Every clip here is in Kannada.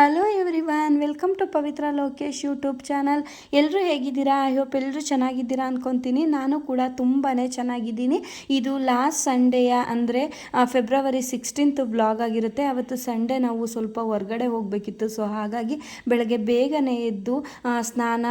Hello everyone welcome to Pavitra Lokesh YouTube channel ಎಲ್ಲರೂ ಹೇಗಿದ್ದೀರಾ? ಐ ಹೋಪ್ ಎಲ್ಲರೂ ಚೆನ್ನಾಗಿದ್ದೀರಾ ಅಂದ್ಕೊತೀನಿ ನಾನು ಕೂಡ ತುಂಬಾ ಚೆನ್ನಾಗಿದ್ದೀನಿ. ಇದು ಲಾಸ್ಟ್ ಸಂಡೇಯ ಅಂದರೆ ಫೆಬ್ರವರಿ ಸಿಕ್ಸ್ಟೀನ್ತ್ ಬ್ಲಾಗ್ ಆಗಿರುತ್ತೆ. ಅವತ್ತು ಸಂಡೇ ನಾವು ಸ್ವಲ್ಪ ಹೊರಗಡೆ ಹೋಗಬೇಕಿತ್ತು. ಸೊ ಹಾಗಾಗಿ ಬೆಳಗ್ಗೆ ಬೇಗನೆ ಎದ್ದು ಸ್ನಾನ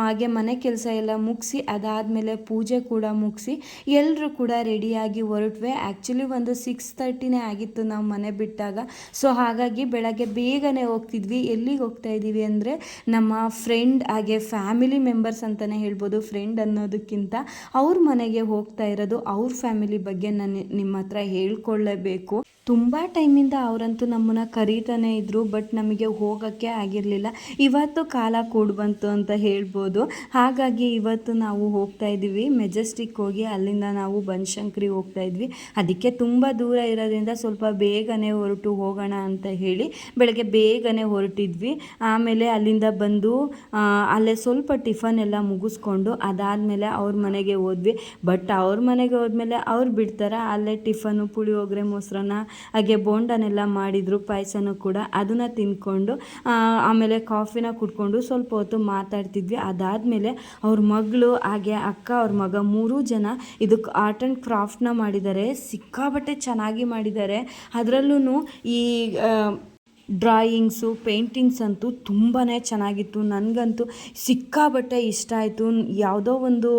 ಹಾಗೆ ಮನೆ ಕೆಲಸ ಎಲ್ಲ ಮುಗಿಸಿ, ಅದಾದಮೇಲೆ ಪೂಜೆ ಕೂಡ ಮುಗಿಸಿ ಎಲ್ಲರೂ ಕೂಡ ರೆಡಿಯಾಗಿ ಹೊರಟ್ವೆ. ಆ್ಯಕ್ಚುಲಿ ಒಂದು ಸಿಕ್ಸ್ ತರ್ಟಿನೇ ಆಗಿತ್ತು ನಾವು ಮನೆ ಬಿಟ್ಟಾಗ. ಸೊ ಹಾಗಾಗಿ ಬೆಳಗ್ಗೆ ಬೇಗನೆ ಹೋಗ್ತಿದ್ವಿ. ಎಲ್ಲಿಗೆ ಹೋಗ್ತಾ ಇದ್ದೀವಿ ಅಂದರೆ ನಮ್ಮ ಫ್ರೆಂಡ್ ಹಾಗೆ ಫ್ಯಾಮಿಲಿ ಮೆಂಬರ್ಸ್ ಅಂತಲೇ ಹೇಳ್ಬೋದು. ಫ್ರೆಂಡ್ ಅನ್ನೋದಕ್ಕಿಂತ ಅವ್ರ ಮನೆಗೆ ಹೋಗ್ತಾ ಇರೋದು ಅವ್ರ ಫ್ಯಾಮಿಲಿ ಬಗ್ಗೆ ನಾನು ನಿಮ್ಮ ಹತ್ರ ಹೇಳ್ಕೊಳ್ಳೇಬೇಕು ತುಂಬ ಟೈಮಿಂದ ಅವರಂತೂ ನಮ್ಮನ್ನು ಕರೀತಾನೆ ಇದ್ರು ಬಟ್ ನಮಗೆ ಹೋಗೋಕ್ಕೆ ಆಗಿರಲಿಲ್ಲ. ಇವತ್ತು ಕಾಲ ಕೂಡ ಬಂತು ಅಂತ ಹೇಳ್ಬೋದು. ಹಾಗಾಗಿ ಇವತ್ತು ನಾವು ಹೋಗ್ತಾ ಇದ್ದೀವಿ. ಮೆಜೆಸ್ಟಿಕ್ ಹೋಗಿ ಅಲ್ಲಿಂದ ನಾವು ಬನಶಂಕರಿ ಹೋಗ್ತಾ ಇದ್ವಿ. ಅದಕ್ಕೆ ತುಂಬ ದೂರ ಇರೋದ್ರಿಂದ ಸ್ವಲ್ಪ ಬೇಗನೆ ಹೊರಟು ಹೋಗೋಣ ಅಂತ ಹೇಳಿ, ಬೆಳಗ್ಗೆ ಬೇಗನೆ ಹೊರಟಿದ್ವಿ. ಆಮೇಲೆ ಅಲ್ಲಿಂದ ಬಂದು ಅಲ್ಲೇ ಸ್ವಲ್ಪ ಟಿಫನ್ ಎಲ್ಲ ಮುಗಿಸ್ಕೊಂಡು ಅದಾದಮೇಲೆ ಅವ್ರ ಮನೆಗೆ ಹೋದ್ವಿ. ಬಟ್ ಅವ್ರ ಮನೆಗೆ ಹೋದ್ಮೇಲೆ ಅವ್ರು ಬಿಡ್ತಾರೆ. ಅಲ್ಲೇ ಟಿಫನು, ಪುಳಿಯೋಗರೆ, ಮೊಸರನ್ನ, ಹಾಗೆ ಬೋಂಡನೆಲ್ಲ ಮಾಡಿದರು, ಪಾಯಸನೂ ಕೂಡ ಅದನ್ನು ತಿಂದ್ಕೊಂಡು ಆಮೇಲೆ ಕಾಫಿನ ಕುಡ್ಕೊಂಡು ಸ್ವಲ್ಪ ಹೊತ್ತು ಮಾತಾಡ್ತಿದ್ವಿ. ಅದಾದಮೇಲೆ ಅವ್ರ ಮಗಳು, ಹಾಗೆ ಅಕ್ಕ, ಅವ್ರ ಮಗ ಮೂರೂ ಜನ ಇದಕ್ಕೆ ಆರ್ಟ್ ಆ್ಯಂಡ್ ಕ್ರಾಫ್ಟ್ನ ಮಾಡಿದ್ದಾರೆ. ಸಿಕ್ಕಾಬಟ್ಟೆ ಚೆನ್ನಾಗಿ ಮಾಡಿದ್ದಾರೆ. ಅದರಲ್ಲೂ ಈ ಡ್ರಾಯಿಂಗ್ಸು ಪೇಂಟಿಂಗ್ಸ್ ಅಂತೂ ತುಂಬಾ ಚೆನ್ನಾಗಿತ್ತು. ನನಗಂತೂ ಸಿಕ್ಕಾಬಟ್ಟೆ ಇಷ್ಟ ಆಯಿತು. ಯಾವುದೋ ಒಂದು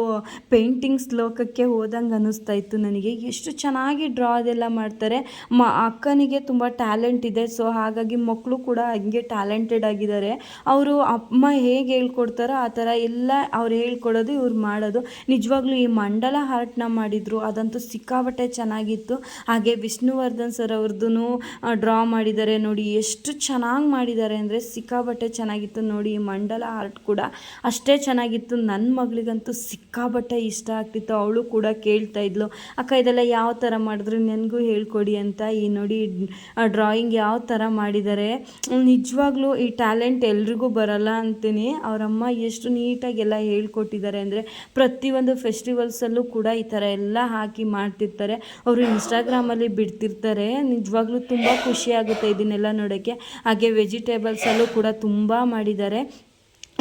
ಪೇಂಟಿಂಗ್ಸ್ ಲೋಕಕ್ಕೆ ಹೋದಂಗೆ ಅನ್ನಿಸ್ತಾ ಇತ್ತು ನನಗೆ. ಎಷ್ಟು ಚೆನ್ನಾಗಿ ಡ್ರಾ ಅದೆಲ್ಲ ಮಾಡ್ತಾರೆ. ಮ, ಅಕ್ಕನಿಗೆ ತುಂಬ ಟ್ಯಾಲೆಂಟ್ ಇದೆ. ಸೊ ಹಾಗಾಗಿ ಮಕ್ಕಳು ಕೂಡ ಹಂಗೆ ಟ್ಯಾಲೆಂಟೆಡ್ ಆಗಿದ್ದಾರೆ. ಅವರು ಅಮ್ಮ ಹೇಗೆ ಹೇಳ್ಕೊಡ್ತಾರೋ ಆ ಥರ ಎಲ್ಲ ಅವ್ರು ಹೇಳ್ಕೊಡೋದು, ಇವ್ರು ಮಾಡೋದು. ನಿಜವಾಗ್ಲೂ ಈ ಮಂಡಲ ಹಾರ್ಟ್ನ ಮಾಡಿದರು. ಅದಂತೂ ಸಿಕ್ಕಾಬಟ್ಟೆ ಚೆನ್ನಾಗಿತ್ತು. ಹಾಗೆ ವಿಷ್ಣುವರ್ಧನ್ ಸರ್ ಅವ್ರದ್ದು ಡ್ರಾ ಮಾಡಿದ್ದಾರೆ ನೋಡಿ. ಎಷ್ಟು ಚೆನ್ನಾಗಿ ಮಾಡಿದ್ದಾರೆ ಅಂದರೆ ಸಿಕ್ಕಾಬಟ್ಟೆ ಚೆನ್ನಾಗಿತ್ತು ನೋಡಿ. ಮಂಡಲ ಆರ್ಟ್ ಕೂಡ ಅಷ್ಟೇ ಚೆನ್ನಾಗಿತ್ತು. ನನ್ನ ಮಗಳಿಗಂತೂ ಸಿಕ್ಕಾಬಟ್ಟೆ ಇಷ್ಟ ಆಗ್ತಿತ್ತು. ಅವಳು ಕೂಡ ಕೇಳ್ತಾ ಇದ್ಲು, ಅಕ್ಕ, ಇದೆಲ್ಲ ಯಾವ ಥರ ಮಾಡಿದ್ರು? ನನಗೂ ಹೇಳ್ಕೊಡಿ ಅಂತ. ಈ ನೋಡಿ ಡ್ರಾಯಿಂಗ್ ಯಾವ ಥರ ಮಾಡಿದ್ದಾರೆ. ನಿಜವಾಗ್ಲೂ ಈ ಟ್ಯಾಲೆಂಟ್ ಎಲ್ರಿಗೂ ಬರಲ್ಲ ಅಂತೀನಿ. ಅವರಮ್ಮ ಎಷ್ಟು ನೀಟಾಗೆಲ್ಲ ಹೇಳ್ಕೊಟ್ಟಿದ್ದಾರೆ ಅಂದರೆ ಪ್ರತಿಯೊಂದು ಫೆಸ್ಟಿವಲ್ಸಲ್ಲೂ ಕೂಡ ಈ ಥರ ಎಲ್ಲ ಹಾಕಿ ಮಾಡ್ತಿರ್ತಾರೆ. ಅವರು ಇನ್ಸ್ಟಾಗ್ರಾಮಲ್ಲಿ ಬಿಡ್ತಿರ್ತಾರೆ. ನಿಜವಾಗ್ಲೂ ತುಂಬ ಖುಷಿ ಆಗುತ್ತೆ ಇದನ್ನೆಲ್ಲ ನೋಡೋಕ್ಕೆ. ಹಾಗೆ ವೆಜಿಟೇಬಲ್ಸಲ್ಲೂ ಕೂಡ ತುಂಬ ಮಾಡಿದ್ದಾರೆ.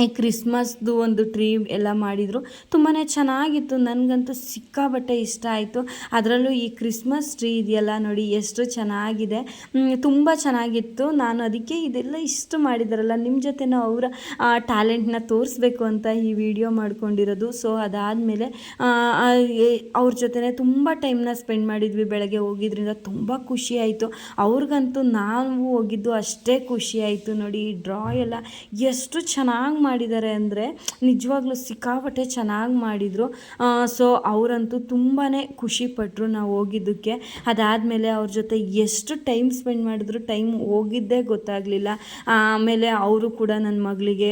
ಈ ಕ್ರಿಸ್ಮಸ್ದು ಒಂದು ಟ್ರೀ ಎಲ್ಲ ಮಾಡಿದರು. ತುಂಬಾ ಚೆನ್ನಾಗಿತ್ತು. ನನಗಂತೂ ಸಿಕ್ಕಾಬಟ್ಟೆ ಇಷ್ಟ ಆಯಿತು. ಅದರಲ್ಲೂ ಈ ಕ್ರಿಸ್ಮಸ್ ಟ್ರೀ ಇದೆಯಲ್ಲ ನೋಡಿ, ಎಷ್ಟು ಚೆನ್ನಾಗಿದೆ. ತುಂಬ ಚೆನ್ನಾಗಿತ್ತು. ನಾನು ಅದಕ್ಕೆ ಇದೆಲ್ಲ ಇಷ್ಟು ಮಾಡಿದಾರಲ್ಲ. ನಿಮ್ಮ ಜೊತೆನೂ ಅವರ ಟ್ಯಾಲೆಂಟ್ನ ತೋರಿಸ್ಬೇಕು ಅಂತ ಈ ವಿಡಿಯೋ ಮಾಡ್ಕೊಂಡಿರೋದು. ಸೊ, ಅದಾದಮೇಲೆ ಅವ್ರ ಜೊತೆ ತುಂಬ ಟೈಮ್ನ ಸ್ಪೆಂಡ್ ಮಾಡಿದ್ವಿ ಬೆಳಗ್ಗೆ ಹೋಗಿದ್ರಿಂದ. ತುಂಬ ಖುಷಿ ಆಯಿತು. ಅವ್ರಿಗಂತೂ ನಾವು ಹೋಗಿದ್ದು ಅಷ್ಟೇ ಖುಷಿ ಆಯಿತು. ನೋಡಿ, ಈ ಡ್ರಾ ಎಲ್ಲ ಎಷ್ಟು ಚೆನ್ನಾಗಿ ಮಾಡಿದ್ದಾರೆ ಅಂದರೆ ನಿಜವಾಗ್ಲೂ ಸಿಕ್ಕಾಪಟ್ಟೆ ಚೆನ್ನಾಗಿ ಮಾಡಿದರು. ಸೊ ಅವರಂತೂ ತುಂಬಾ ಖುಷಿಪಟ್ಟರು ನಾವು ಹೋಗಿದ್ದಕ್ಕೆ. ಅದಾದಮೇಲೆ ಅವ್ರ ಜೊತೆ ಎಷ್ಟು ಟೈಮ್ ಸ್ಪೆಂಡ್ ಮಾಡಿದ್ರು ಟೈಮ್ ಹೋಗಿದ್ದೇ ಗೊತ್ತಾಗಲಿಲ್ಲ. ಆಮೇಲೆ ಅವರು ಕೂಡ ನನ್ನ ಮಗಳಿಗೆ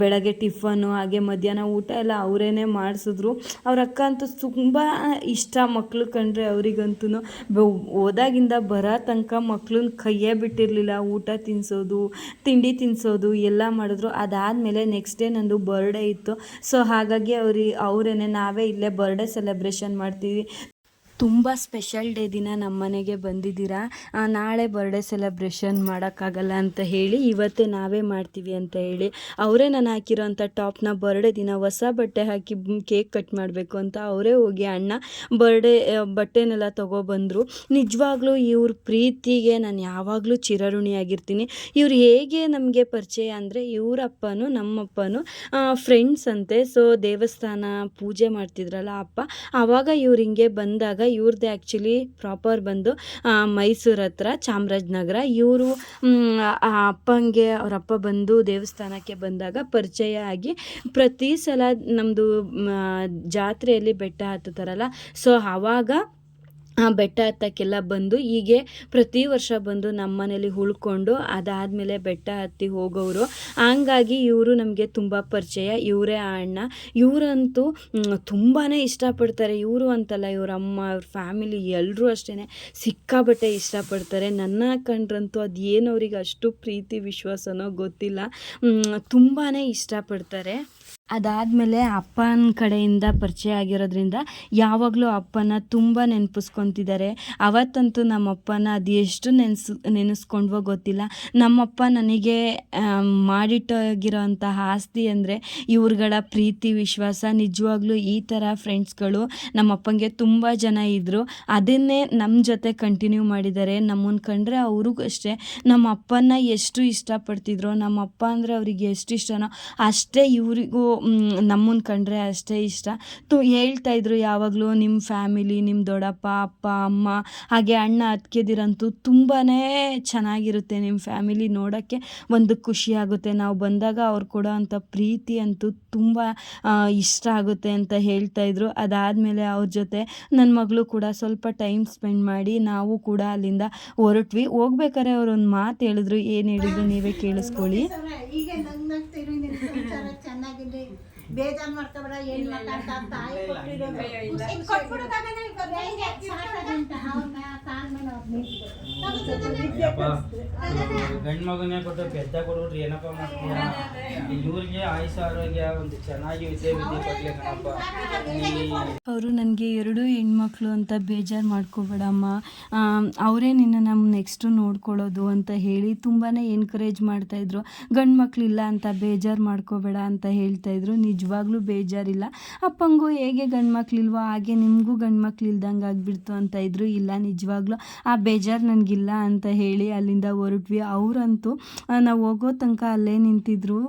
ಬೆಳಗ್ಗೆ ಟಿಫನ್ನು ಹಾಗೆ ಮಧ್ಯಾಹ್ನ ಊಟ ಎಲ್ಲ ಅವರೇನೆ ಮಾಡಿಸಿದ್ರು. ಅವ್ರ ಅಕ್ಕ ಅಂತೂ ತುಂಬ ಇಷ್ಟ ಮಕ್ಕಳು ಕಂಡ್ರೆ ಅವರಿಗಂತೂ ಹೋದಾಗಿಂದ ಬರೋ ತನಕ ಮಕ್ಕಳನ್ನ ಕೈಯೇ ಬಿಟ್ಟಿರಲಿಲ್ಲ. ಊಟ ತಿನ್ನಿಸೋದು ತಿಂಡಿ ತಿನ್ನಿಸೋದು ಎಲ್ಲ ಮಾಡಿದ್ರು. ಅದಾದಮೇಲೆ ನೆಕ್ಸ್ಟ್ ಡೇ ನಂದು ಬರ್ಡೇ ಇತ್ತು. ಸೊ ಹಾಗಾಗಿ ಅವ್ರಿಗೆ ಅವರೇನೆ ನಾವೇ ಇಲ್ಲೇ ಬರ್ಡೇ ಸೆಲೆಬ್ರೇಷನ್ ಮಾಡ್ತೀವಿ. ತುಂಬ ಸ್ಪೆಷಲ್ ಡೇ ದಿನ ನಮ್ಮ ಮನೆಗೆ ಬಂದಿದ್ದೀರಾ? ನಾಳೆ ಬರ್ಡೇ ಸೆಲೆಬ್ರೇಷನ್ ಮಾಡೋಕ್ಕಾಗಲ್ಲ ಅಂತ ಹೇಳಿ ಇವತ್ತೇ ನಾವೇ ಮಾಡ್ತೀವಿ ಅಂತ ಹೇಳಿ ಅವರೇ ನಾನು ಹಾಕಿರೋಂಥ ಟಾಪ್ನ ಬರ್ಡೇ ದಿನ ಹೊಸ ಬಟ್ಟೆ ಹಾಕಿ ಕೇಕ್ ಕಟ್ ಮಾಡಬೇಕು ಅಂತ ಅವರೇ ಹೋಗಿ ಅಣ್ಣ ಬರ್ಡೇ ಬಟ್ಟೆನೆಲ್ಲ ತೊಗೊಬಂದರು. ನಿಜವಾಗ್ಲೂ ಇವ್ರ ಪ್ರೀತಿಗೆ ನಾನು ಯಾವಾಗಲೂ ಚಿರಋಣಿಯಾಗಿರ್ತೀನಿ. ಇವ್ರು ಹೇಗೆ ನಮಗೆ ಪರಿಚಯ ಅಂದರೆ ಇವರಪ್ಪನೂ ನಮ್ಮಪ್ಪನೂ ಫ್ರೆಂಡ್ಸ್ ಅಂತೆ. ಸೊ ದೇವಸ್ಥಾನ ಪೂಜೆ ಮಾಡ್ತಿದ್ರಲ್ಲ ಅಪ್ಪ ಆವಾಗ ಇವ್ರು ಹಿಂಗೆ ಬಂದಾಗ ಇವ್ರದ್ದೇ ಆ್ಯಕ್ಚುಲಿ ಪ್ರಾಪರ್ ಬಂದು ಮೈಸೂರು ಹತ್ರ ಚಾಮರಾಜನಗರ, ಇವರು ಅಪ್ಪಂಗೆ, ಅವ್ರ ಅಪ್ಪ ಬಂದು ದೇವಸ್ಥಾನಕ್ಕೆ ಬಂದಾಗ ಪರಿಚಯ ಆಗಿ ಪ್ರತಿ ಸಲ ನಮ್ಮದು ಜಾತ್ರೆಯಲ್ಲಿ ಬೆಟ್ಟ ಹತ್ತುತ್ತಾರಲ್ಲ ಸೊ ಆವಾಗ ಆ ಬೆಟ್ಟ ಹತ್ತಕ್ಕೆಲ್ಲ ಬಂದು ಹೀಗೆ ಪ್ರತಿ ವರ್ಷ ಬಂದು ನಮ್ಮ ಮನೇಲಿ ಉಳ್ಕೊಂಡು ಅದಾದಮೇಲೆ ಬೆಟ್ಟ ಹತ್ತಿ ಹೋಗೋರು ಹಂಗಾಗಿ ಇವರು ನಮಗೆ ತುಂಬ ಪರಿಚಯ. ಇವರೇ ಆ ಅಣ್ಣ. ಇವರಂತೂ ತುಂಬಾ ಇಷ್ಟಪಡ್ತಾರೆ. ಇವರು ಅಂತಲ್ಲ, ಇವ್ರ ಅಮ್ಮ ಅವ್ರ ಫ್ಯಾಮಿಲಿ ಎಲ್ಲರೂ ಅಷ್ಟೇ ಸಿಕ್ಕಾಬಟ್ಟೆ ಇಷ್ಟಪಡ್ತಾರೆ. ನನ್ನ ಕಂಡ್ರಂತೂ ಅದು ಏನು ಅವ್ರಿಗೆ ಅಷ್ಟು ಪ್ರೀತಿ, ವಿಶ್ವಾಸನೋ ಗೊತ್ತಿಲ್ಲ. ತುಂಬಾ ಇಷ್ಟಪಡ್ತಾರೆ. ಅದಾದಮೇಲೆ ಅಪ್ಪನ ಕಡೆಯಿಂದ ಪರಿಚಯ ಆಗಿರೋದ್ರಿಂದ ಯಾವಾಗಲೂ ಅಪ್ಪನ ತುಂಬ ನೆನಪಿಸ್ಕೊತಿದ್ದಾರೆ. ಅವತ್ತಂತೂ ನಮ್ಮಪ್ಪನ ಅದು ಎಷ್ಟು ನೆನೆಸ್, ನೆನೆಸ್ಕೊಂಡ್ವೋ ಗೊತ್ತಿಲ್ಲ. ನಮ್ಮಪ್ಪ ನನಗೆ ಮಾಡಿಟ್ಟೋಗಿರೋಂತಹ ಆಸ್ತಿ ಅಂದರೆ ಇವ್ರುಗಳ ಪ್ರೀತಿ, ವಿಶ್ವಾಸ, ನಿಜವಾಗ್ಲೂ ಈ ಥರ ಫ್ರೆಂಡ್ಸ್ಗಳು ನಮ್ಮಪ್ಪನಿಗೆ ತುಂಬ ಜನ ಇದ್ದರು ಅದನ್ನೇ ನಮ್ಮ ಜೊತೆ ಕಂಟಿನ್ಯೂ ಮಾಡಿದ್ದಾರೆ. ನಮ್ಮನ್ನು ಕಂಡ್ರೆ ಅವ್ರಿಗೂ ಅಷ್ಟೇ. ನಮ್ಮ ಅಪ್ಪನ ಎಷ್ಟು ಇಷ್ಟಪಡ್ತಿದ್ರು ನಮ್ಮ ಅಪ್ಪ ಅಂದರೆ ಅವರಿಗೆ ಎಷ್ಟು ಇಷ್ಟನೋ ಅಷ್ಟೇ ಇವರಿಗೂ ನಮ್ಮನ್ನು ಕಂಡ್ರೆ ಅಷ್ಟೇ ಇಷ್ಟ. ತು ಹೇಳ್ತಾ ಇದ್ರು ಯಾವಾಗಲೂ ನಿಮ್ಮ ಫ್ಯಾಮಿಲಿ ನಿಮ್ಮ ದೊಡ್ಡಪ್ಪ, ಅಪ್ಪ, ಅಮ್ಮ, ಹಾಗೆ ಅಣ್ಣ ಅತ್ತಿಗೆದಿರಂತೂ ತುಂಬಾ ಚೆನ್ನಾಗಿರುತ್ತೆ ನಿಮ್ಮ ಫ್ಯಾಮಿಲಿ ನೋಡೋಕ್ಕೆ. ಒಂದು ಖುಷಿಯಾಗುತ್ತೆ ನಾವು ಬಂದಾಗ ಅವ್ರು ಕೊಡೋ ಅಂಥ ಪ್ರೀತಿ ಅಂತೂ ತುಂಬ ಇಷ್ಟ ಆಗುತ್ತೆ ಅಂತ ಹೇಳ್ತಾ ಇದ್ರು. ಅದಾದಮೇಲೆ ಅವ್ರ ಜೊತೆ ನನ್ನ ಮಗಳು ಕೂಡ ಸ್ವಲ್ಪ ಟೈಮ್ ಸ್ಪೆಂಡ್ ಮಾಡಿ ನಾವು ಕೂಡ ಅಲ್ಲಿಂದ ಹೊರಟ್ವಿ. ಹೋಗ್ಬೇಕಾರೆ ಅವ್ರು ಒಂದು ಮಾತು ಹೇಳಿದ್ರು. ಏನು ಹೇಳಿದ್ರು ನೀವೇ ಕೇಳಿಸ್ಕೊಳ್ಳಿ. ಈಗ name. ಮಾಡ್ತಾವಡ ಬೇಜಾರ್ ಮಾಡ್ಕೊಬೇಡ ಏನ್ ಮಾತಾಡ್ತಾ ತಾಯಿ. ಗಂಡ್ ಮಗನೇ ಕೊಟ್ಟು ಪೆದ್ದ ಕೊಡ್ಬಿಟ್ರಿ ಏನಪ್ಪ ಮಾಡ್ತೀಯ? ಇವ್ರಿಗೆ ಆಯುಷ ಆರೋಗ್ಯ ಒಂದು ಚೆನ್ನಾಗಿ ವಿದ್ಯೆ ವಿದ್ಯೆ ಕೊಡ್ಲಿ ಕಣಪ್ಪ. ಅವರು ನನಗೆ ಎರಡು ಹೆಣ್ಮಕ್ಳು ಅಂತ ಬೇಜಾರು ಮಾಡ್ಕೋಬೇಡಮ್ಮ. ಅವರೇ ನಿನ್ನ ನಮ್ಮ ನೆಕ್ಸ್ಟು ನೋಡ್ಕೊಳ್ಳೋದು ಅಂತ ಹೇಳಿ ತುಂಬಾ ಎನ್ಕರೇಜ್ ಮಾಡ್ತಾಯಿದ್ರು ಗಂಡು ಮಕ್ಕಳಿಲ್ಲ ಅಂತ ಬೇಜಾರು ಮಾಡ್ಕೋಬೇಡ ಅಂತ ಹೇಳ್ತಾಯಿದ್ರು ನಿಜವಾಗ್ಲೂ ಬೇಜಾರಿಲ್ಲ. ಅಪ್ಪಂಗೂ ಹೇಗೆ ಗಂಡು ಮಕ್ಳಿಲ್ವೋ ಹಾಗೆ ನಿಮಗೂ ಗಂಡು ಮಕ್ಳು ಇಲ್ದಂಗೆ ಆಗಿಬಿಡ್ತು ಅಂತ ಇದ್ರು, ಇಲ್ಲ ನಿಜವಾಗ್ಲೂ ಆ ಬೇಜಾರು ನನಗಿಲ್ಲ ಅಂತ ಹೇಳಿ ಅಲ್ಲಿಂದ ಹೊರಟ್ವಿ. ಅವರಂತೂ ನಾವು ಹೋಗೋ ತನಕ ಅಲ್ಲೇ ನಿಂತಿದ್ರು.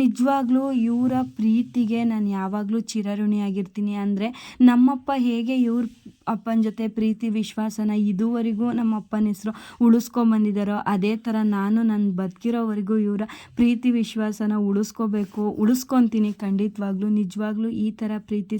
ನಿಜವಾಗ್ಲೂ ಇವರ ಪ್ರೀತಿಗೆ ನಾನು ಯಾವಾಗಲೂ ಚಿರಋಣಿಯಾಗಿರ್ತೀನಿ. ಅಂದರೆ ನಮ್ಮಪ್ಪ ಹೇಗೆ ಇವ್ರ ಅಪ್ಪನ ಜೊತೆ ಪ್ರೀತಿ, ವಿಶ್ವಾಸನ ಇದುವರೆಗೂ ನಮ್ಮ ಅಪ್ಪನ ಹೆಸರು ಉಳಿಸ್ಕೊಂಬಂದಿದ್ದಾರೋ ಅದೇ ಥರ ನಾನು ನನ್ನ ಬದುಕಿರೋವರೆಗೂ ಇವರ ಪ್ರೀತಿ, ವಿಶ್ವಾಸನ ಉಳಿಸ್ಕೋಬೇಕು, ಉಳಿಸ್ಕೊತೀನಿ. ಖಂಡಿತವಾಗ್ಲೂ, ನಿಜವಾಗ್ಲೂ ಈ ಥರ ಪ್ರೀತಿ